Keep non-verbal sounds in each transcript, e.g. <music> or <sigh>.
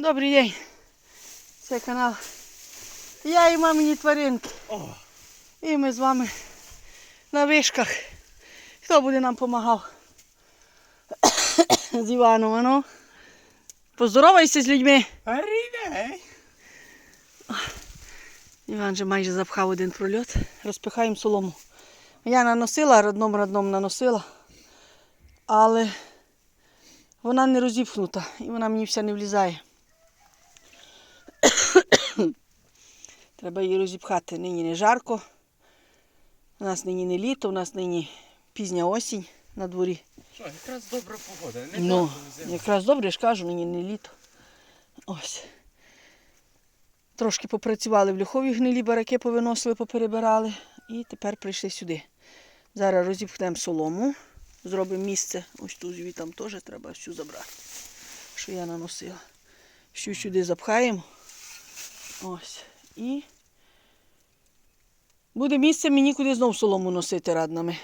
Добрий день. Це канал. Я і мамині тваринки. О, І ми з вами на вишках. Хто буде нам допомагав? <coughs> з Іваном, ану. Поздоровайся з людьми. привіт! Іван вже майже запхав один прольот. Розпихаємо солому. Я наносила, родном родном наносила, але вона не розіпхнута і вона мені вся не влізає. Треба її розіпхати. Нині не жарко. У нас нині не літо, у нас нині пізня осінь на дворі. Що, якраз добра погода. Не Ну, якраз добре, я ж кажу, нині не літо. Ось. Трошки попрацювали в льохові гнилі, бараки повиносили, поперебирали. І тепер прийшли сюди. Зараз розіпхнемо солому, зробимо місце. Ось тут звітам теж треба всю забрати, що я наносила. Всю сюди запхаємо. Ось. І буде місце мені куди знов солому носити раднами.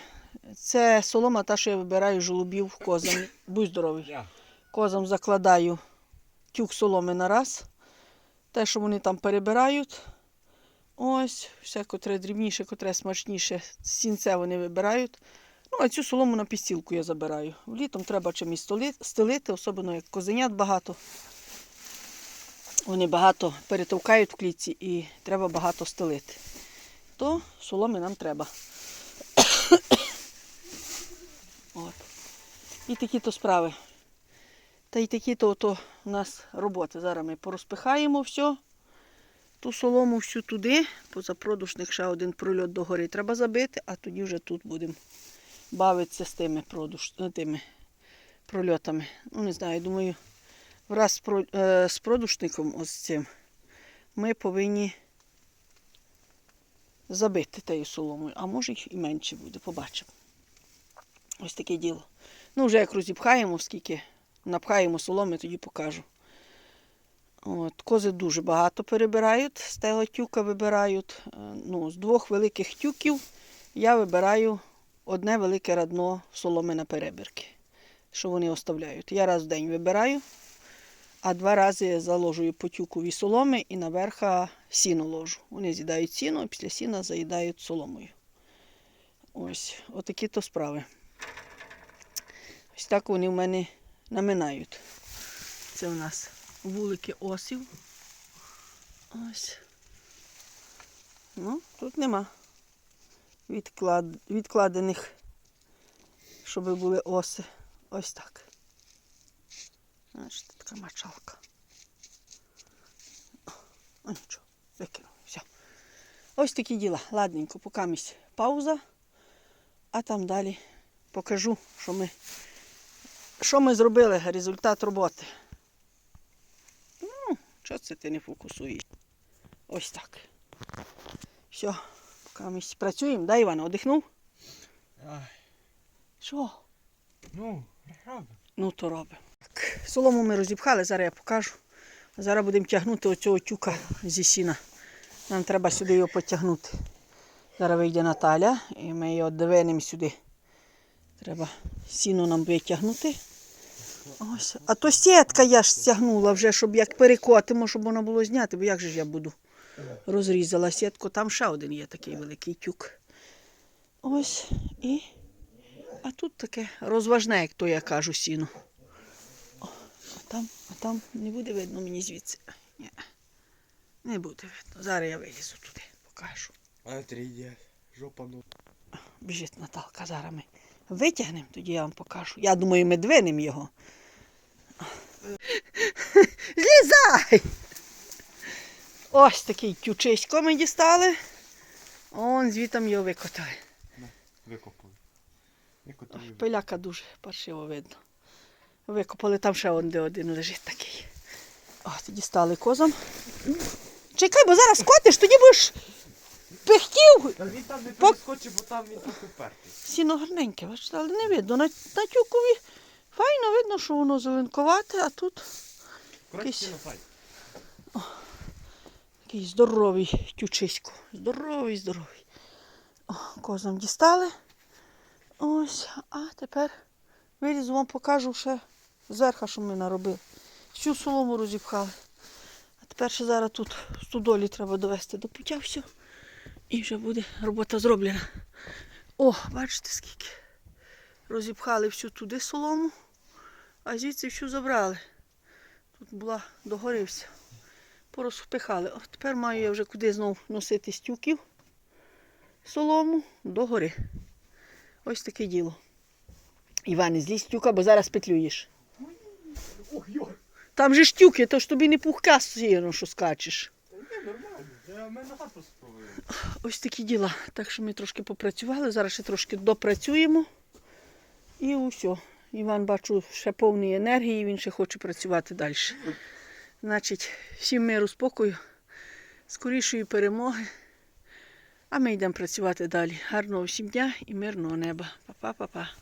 Це солома та, що я вибираю жолобів козам. Будь здоровий. Козам закладаю тюк соломи на раз. Те, що вони там перебирають. Ось, все, котре дрібніше, котре смачніше. Сінце вони вибирають. Ну, а цю солому на пістілку я забираю. Літом треба чимось стелити, особливо як козенят багато. Вони багато перетовкають в клітці і треба багато стелити. То соломи нам треба. <coughs> От. І такі то справи. Та й такі то ото у нас роботи. Зараз ми порозпихаємо все. Ту солому всю туди, позапродушних ще один прольот догори треба забити, а тоді вже тут будемо бавитися з тими, продуш... е, тими прольотами. Ну, не знаю, думаю, враз з, про... е, з продушником ось цим ми повинні забити тією соломою, а може і менше буде, побачимо. Ось таке діло. Ну, вже як розіпхаємо, скільки напхаємо соломи, тоді покажу. От, кози дуже багато перебирають, з того тюка вибирають. Е, Ну, з двох великих тюків я вибираю одне велике радно соломи на перебірки, що вони оставляють. Я раз в день вибираю, а два рази заложую по тюкові соломи і наверха сіно ложу. Вони з'їдають сіно, і після сіна заїдають соломою. Ось, отакі то справи. Ось так вони в мене наминають. Це у нас вулики осів. Ось. Ну, тут нема відклад... відкладених, щоб були оси. Ось так. Значить, така мочалка. О, нічого, викинув. Все. Ось такі діла. Ладненько, поки місць пауза, а там далі покажу, що ми що ми зробили? Результат роботи. Ну, що це ти не фокусуєш? Ось так. Все, поки ми працюємо, да, Іван, одихнув? Що? ну, робимо. Ну, то робимо. Солому ми розіпхали, зараз я покажу. Зараз будемо тягнути оцього тюка зі сіна. Нам треба сюди його потягнути. Зараз вийде Наталя і ми його двинемо сюди. Треба сіно нам витягнути. Ось. А то сітка я ж стягнула вже, щоб як перекотимо, щоб воно було зняти, бо як же ж я буду? Розрізала сітку, там ще один є такий великий тюк. Ось і. А тут таке розважне, як то я кажу, сіно. Там, а там не буде видно мені звідси. Ні, не буде видно. Зараз я вилізу туди, покажу. А тридє, жопа ну. Біжить Наталка, зараз ми витягнемо, тоді я вам покажу. Я думаю, ми двинемо його. Злізай! Ось такий тючисько ми дістали. Он звітом його викотали. Викопали. Викопали. Пиляка дуже паршиво видно. Викопали там ще один, де один лежить такий. О, тоді стали козам. Чекай, бо зараз котиш, тоді будеш пихтів. Та він там не Пок- перескочить, бо там він трохи впертий. Сіно гарненьке, бачите, але не видно. На, на тюкові файно видно, що воно зеленковате, а тут Якийсь- файт. такий здоровий тючисько. Здоровий, здоровий. О, козам дістали. Ось, а тепер вилізу вам покажу ще зверху, що ми наробили. Всю солому розіпхали. А тепер ще зараз тут студолі треба довести до пуття все. І вже буде робота зроблена. О, бачите скільки. Розіпхали всю туди солому, а звідси всю забрали. Тут була догорився. Порозпихали. О, тепер маю я вже куди знов носити стюків солому догори. Ось таке діло. Іване, злізь стюка, бо зараз петлюєш. Там же штюки, то ж тобі не пухка сіяно, що скачеш. Ось такі діла. Так що ми трошки попрацювали, зараз ще трошки допрацюємо. І усе. Іван, бачу, ще повний енергії, він ще хоче працювати далі. Значить, всім миру, спокою, скорішої перемоги. А ми йдемо працювати далі. Гарного всім дня і мирного неба. Па-па-па-па.